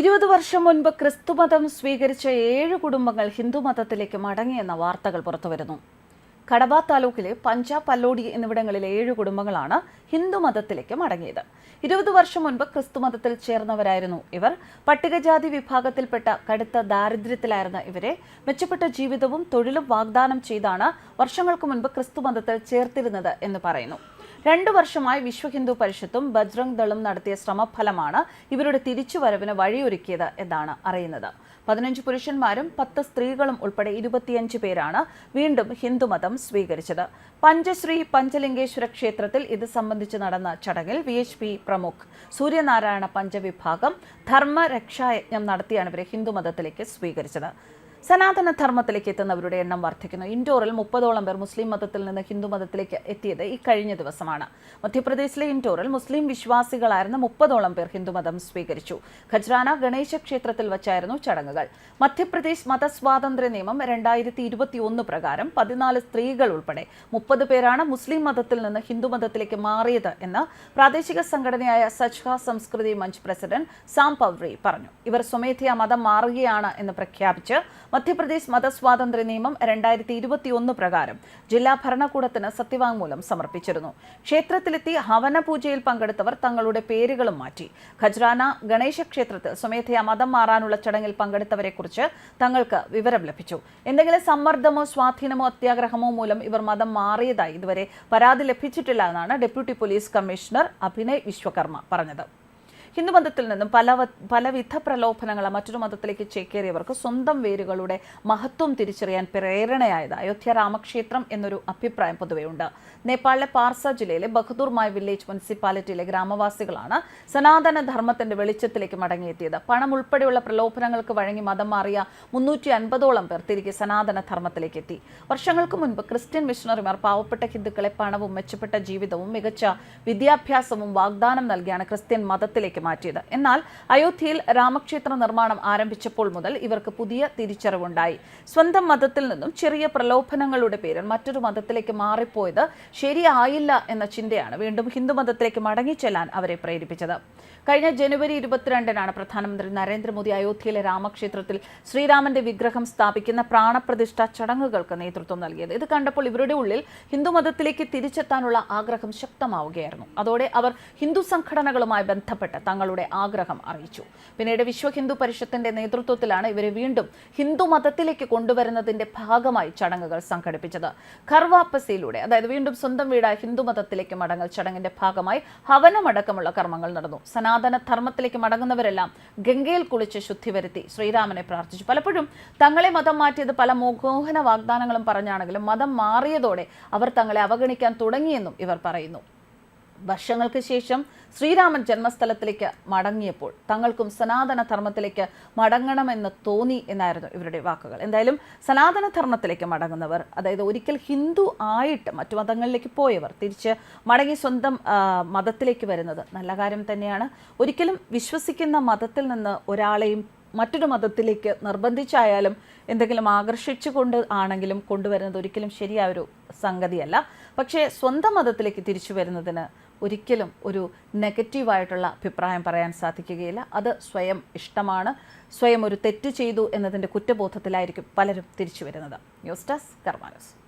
ഇരുപത് വർഷം മുൻപ് ക്രിസ്തുമതം സ്വീകരിച്ച ഏഴ് കുടുംബങ്ങൾ ഹിന്ദുമതത്തിലേക്ക് മടങ്ങിയെന്ന വാർത്തകൾ പുറത്തുവരുന്നു. കടബ താലൂക്കിലെ പഞ്ചാബ് പല്ലോടി എന്നിവിടങ്ങളിലെ ഏഴ് കുടുംബങ്ങളാണ് ഹിന്ദുമതത്തിലേക്ക് മടങ്ങിയത്. ഇരുപത് വർഷം മുൻപ് ക്രിസ്തുമതത്തിൽ ചേർന്നവരായിരുന്നു ഇവർ. പട്ടികജാതി വിഭാഗത്തിൽപ്പെട്ട കടുത്ത ദാരിദ്ര്യത്തിലായിരുന്ന ഇവരെ മെച്ചപ്പെട്ട ജീവിതവും തൊഴിലും വാഗ്ദാനം ചെയ്താണ് വർഷങ്ങൾക്ക് മുൻപ് ക്രിസ്തുമതത്തിൽ ചേർത്തിരുന്നത് എന്ന് പറയുന്നു. രണ്ടു വർഷമായി വിശ്വ ഹിന്ദു പരിഷത്തും ബജ്രംഗ് ദളും നടത്തിയ ശ്രമഫലമാണ് ഇവരുടെ തിരിച്ചുവരവിന് വഴിയൊരുക്കിയത് എന്നാണ് അറിയുന്നത്. പതിനഞ്ച് പുരുഷന്മാരും പത്ത് സ്ത്രീകളും ഉൾപ്പെടെ ഇരുപത്തിയഞ്ച് പേരാണ് വീണ്ടും ഹിന്ദുമതം സ്വീകരിച്ചത്. പഞ്ചശ്രീ പഞ്ചലിംഗേശ്വര ക്ഷേത്രത്തിൽ ഇത് സംബന്ധിച്ച് നടന്ന ചടങ്ങിൽ വി എച്ച് പി പ്രമുഖ് സൂര്യനാരായണ പഞ്ചവിഭാഗം ധർമ്മരക്ഷായജ്ഞം നടത്തിയാണ് ഇവരെ ഹിന്ദുമതത്തിലേക്ക് സ്വീകരിച്ചത്. സനാതന ധർമ്മത്തിലേക്ക് എത്തുന്നവരുടെ എണ്ണം വർദ്ധിക്കുന്നു. ഇൻഡോറിൽ മുപ്പതോളം പേർ മുസ്ലിം മതത്തിൽ നിന്ന് ഹിന്ദു മതത്തിലേക്ക് എത്തിയത് ഈ കഴിഞ്ഞ ദിവസമാണ്. മധ്യപ്രദേശിലെ ഇൻഡോറിൽ മുസ്ലിം വിശ്വാസികളായിരുന്ന മുപ്പതോളം പേർ ഹിന്ദുമതം സ്വീകരിച്ചു. ഖജ്രാന ഗണേശ ക്ഷേത്രത്തിൽ വച്ചായിരുന്നു ചടങ്ങുകൾ. മധ്യപ്രദേശ് മതസ്വാതന്ത്ര്യ നിയമം രണ്ടായിരത്തി ഇരുപത്തി ഒന്ന് പ്രകാരം പതിനാല് സ്ത്രീകൾ ഉൾപ്പെടെ മുപ്പത് പേരാണ് മുസ്ലിം മതത്തിൽ നിന്ന് ഹിന്ദു മതത്തിലേക്ക് മാറിയത് എന്ന് പ്രാദേശിക സംഘടനയായ സച്ഛ സംസ്കൃതി മഞ്ച് പ്രസിഡന്റ് സാം പൗറി പറഞ്ഞു. ഇവർ സ്വമേധയാ മതം മാറുകയാണ് എന്ന് പ്രഖ്യാപിച്ച് മധ്യപ്രദേശ് മതസ്വാതന്ത്ര്യ നിയമം രണ്ടായിരത്തി ഇരുപത്തിയൊന്ന് പ്രകാരം ജില്ലാ ഭരണകൂടത്തിന് സത്യവാങ്മൂലം സമർപ്പിച്ചിരുന്നു. ക്ഷേത്രത്തിലെത്തി ഹവന പൂജയിൽ പങ്കെടുത്തവർ തങ്ങളുടെ പേരുകളും മാറ്റി. ഖജ്രാന ഗണേശ ക്ഷേത്രത്തിൽ സ്വമേധയാ മതം മാറാനുള്ള ചടങ്ങിൽ പങ്കെടുത്തവരെക്കുറിച്ച് തങ്ങൾക്ക് വിവരം ലഭിച്ചു. എന്തെങ്കിലും സമ്മർദ്ദമോ സ്വാധീനമോ അത്യാഗ്രഹമോ മൂലം ഇവർ മതം മാറിയതായി ഇതുവരെ പരാതി ലഭിച്ചിട്ടില്ല എന്നാണ് deputy police commissioner Abhinay Vishwakarma പറഞ്ഞത്. ഹിന്ദുമതത്തിൽ നിന്നും പല പലവിധ പ്രലോഭനങ്ങൾ മറ്റൊരു മതത്തിലേക്ക് ചേക്കേറിയവർക്ക് സ്വന്തം വേരുകളുടെ മഹത്വം തിരിച്ചറിയാൻ പ്രേരണയായത് അയോധ്യ രാമക്ഷേത്രം എന്നൊരു അഭിപ്രായം പൊതുവെയുണ്ട് നേപ്പാളിലെ പാർസ ജില്ലയിലെ ബഹദൂർമായി വില്ലേജ് മുനിസിപ്പാലിറ്റിയിലെ ഗ്രാമവാസികളാണ് സനാതന ധർമ്മത്തിന്റെ വെളിച്ചത്തിലേക്ക് മടങ്ങിയെത്തിയത്. പണം ഉൾപ്പെടെയുള്ള പ്രലോഭനങ്ങൾക്ക് വഴങ്ങി മതം മാറിയ മുന്നൂറ്റി അൻപതോളം പേർ തിരികെ സനാതന ധർമ്മത്തിലേക്ക് എത്തി വർഷങ്ങൾക്ക് മുൻപ് ക്രിസ്ത്യൻ മിഷണറിമാർ പാവപ്പെട്ട ഹിന്ദുക്കളെ പണവും മെച്ചപ്പെട്ട ജീവിതവും മികച്ച വിദ്യാഭ്യാസവും വാഗ്ദാനം നൽകിയാണ് ക്രിസ്ത്യൻ മതത്തിലേക്ക് മാറ്റിയത്. എന്നാൽ അയോധ്യയിൽ രാമക്ഷേത്ര നിർമ്മാണം ആരംഭിച്ചപ്പോൾ മുതൽ ഇവർക്ക് പുതിയ തിരിച്ചറിവുണ്ടായി. സ്വന്തം മതത്തിൽ നിന്നും ചെറിയ പ്രലോഭനങ്ങളുടെ പേരിൽ മറ്റൊരു മതത്തിലേക്ക് മാറിപ്പോയത് ശരിയായില്ല എന്ന ചിന്തയാണ് വീണ്ടും ഹിന്ദു മതത്തിലേക്ക് മടങ്ങിച്ചെല്ലാൻ അവരെ പ്രേരിപ്പിച്ചത്. കഴിഞ്ഞ ജനുവരി ഇരുപത്തിരണ്ടിനാണ് പ്രധാനമന്ത്രി നരേന്ദ്രമോദി അയോധ്യയിലെ രാമക്ഷേത്രത്തിൽ ശ്രീരാമന്റെ വിഗ്രഹം സ്ഥാപിക്കുന്ന പ്രാണപ്രതിഷ്ഠ ചടങ്ങുകൾക്ക് നേതൃത്വം നൽകിയത്. ഇത് കണ്ടപ്പോൾ ഇവരുടെ ഉള്ളിൽ ഹിന്ദു മതത്തിലേക്ക് തിരിച്ചെത്താനുള്ള ആഗ്രഹം ശക്തമാവുകയായിരുന്നു. അതോടെ അവർ ഹിന്ദു സംഘടനകളുമായി ബന്ധപ്പെട്ട് തങ്ങളുടെ ആഗ്രഹം അറിയിച്ചു. പിന്നീട് വിശ്വ ഹിന്ദു പരിഷത്തിന്റെ നേതൃത്വത്തിലാണ് ഇവരെ വീണ്ടും ഹിന്ദു മതത്തിലേക്ക് കൊണ്ടുവരുന്നതിന്റെ ഭാഗമായി ചടങ്ങുകൾ സംഘടിപ്പിച്ചത്. ഖർവാപ്പസിയിലൂടെ അതായത് വീണ്ടും സ്വന്തം വീടായ ഹിന്ദു മതത്തിലേക്ക് മടങ്ങൽ ചടങ്ങിന്റെ ഭാഗമായി ഹവനമടക്കമുള്ള കർമ്മങ്ങൾ നടന്നു. സനാതന ധർമ്മത്തിലേക്ക് മടങ്ങുന്നവരെല്ലാം ഗംഗയിൽ കുളിച്ച് ശുദ്ധി വരുത്തി ശ്രീരാമനെ പ്രാർത്ഥിച്ചു. പലപ്പോഴും തങ്ങളെ മതം മാറ്റിയത് പല മോഹന വാഗ്ദാനങ്ങളും പറഞ്ഞാണെങ്കിലും മതം മാറിയതോടെ അവർ തങ്ങളെ അവഗണിക്കാൻ തുടങ്ങിയെന്നും ഇവർ പറയുന്നു. വർഷങ്ങൾക്ക് ശേഷം ശ്രീരാമൻ ജന്മസ്ഥലത്തിലേക്ക് മടങ്ങിയപ്പോൾ തങ്ങൾക്കും സനാതന ധർമ്മത്തിലേക്ക് മടങ്ങണമെന്ന് തോന്നി എന്നായിരുന്നു ഇവരുടെ വാക്കുകൾ. എന്തായാലും സനാതന ധർമ്മത്തിലേക്ക് മടങ്ങുന്നവർ അതായത് ഒരിക്കൽ ഹിന്ദു ആയിട്ട് മറ്റു മതങ്ങളിലേക്ക് പോയവർ തിരിച്ച് മടങ്ങി സ്വന്തം മതത്തിലേക്ക് വരുന്നത് നല്ല കാര്യം തന്നെയാണ്. ഒരിക്കലും വിശ്വസിക്കുന്ന മതത്തിൽ നിന്ന് ഒരാളെയും മറ്റൊരു മതത്തിലേക്ക് നിർബന്ധിച്ചായാലും എന്തെങ്കിലും ആകർഷിച്ചുകൊണ്ട് ആണെങ്കിലും കൊണ്ടുവരുന്നത് ഒരിക്കലും ശരിയായ ഒരു സംഗതിയല്ല. പക്ഷേ സ്വന്തം മതത്തിലേക്ക് തിരിച്ചു വരുന്നതിന് ഒരിക്കലും ഒരു നെഗറ്റീവായിട്ടുള്ള അഭിപ്രായം പറയാൻ സാധിക്കുകയില്ല. അത് സ്വയം ഇഷ്ടമാണ്. സ്വയം ഒരു തെറ്റ് ചെയ്തു എന്നതിന്റെ കുറ്റബോധത്തിലായിരിക്കും പലരും തിരിച്ചു വരുന്നത്. News desk Karmanas.